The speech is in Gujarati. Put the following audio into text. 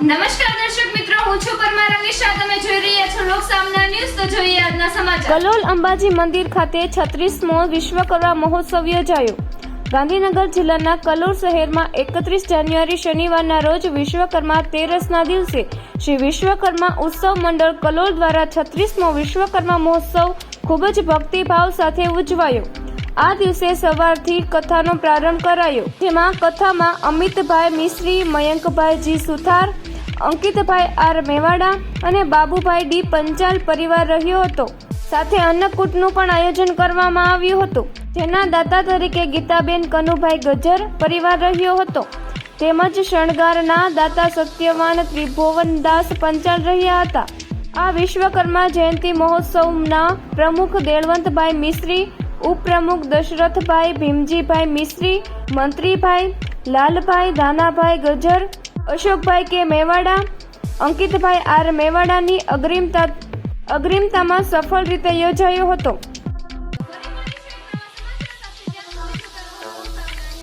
નમસ્કાર દર્શક મિત્રો, હું છું પરમાર અલીશા. તમે જોઈ રહ્યા છો લોક સામના ન્યૂઝ. તો જોઈએ આજના સમાચાર. કલોલ અંબાજી મંદિર ખાતે છત્રીસમો વિશ્વકર્મા મહોત્સવ યોજાયો. ગાંધીનગર જિલ્લાના કલોલ શહેરમાં એકત્રીસ જાન્યુઆરી શનિવારના રોજ વિશ્વકર્મા તેરસના દિવસે શ્રી વિશ્વકર્મા ઉત્સવ મંડળ કલોલ દ્વારા છત્રીસમો વિશ્વકર્મા મહોત્સવ ખૂબ જ ભક્તિભાવ સાથે ઉજવાયો. આ દિવસે સવારથી કથાનો પ્રારંભ કરાયો. જેમાં કથામાં અમિતભાઈ મિશ્રી, મયંકભાઈ જી સુથાર, અંકિતભાઈ આર મેવાડા અને બાબુભાઈ ડી પંચાલ પરિવાર રહ્યો હતો. સાથે અન્નકૂટનું પણ આયોજન કરવામાં આવ્યું હતું. જેના દાતા તરીકે ગીતાબેન કનુભાઈ ગજર પરિવાર રહ્યો હતો. તેમજ શણગારના દાતા સત્યવાન ત્રિભુવનદાસ પંચાલ રહ્યા હતા. આ વિશ્વકર્મા જયંતિ મહોત્સવના પ્રમુખ દેળવંતભાઈ મિશ્રી ઉપપ્રમુખ દશરથભાઈ, ભીમજીભાઈ મિશ્રી મંત્રીભાઈ લાલભાઈ, દાનાભાઈ ગજર, અશોકભાઈ કે મેવાડા, અંકિતભાઈ આર મેવાડાની અગ્રિમતા અગ્રિમતામાં સફળ રીતે યોજાયો હતો.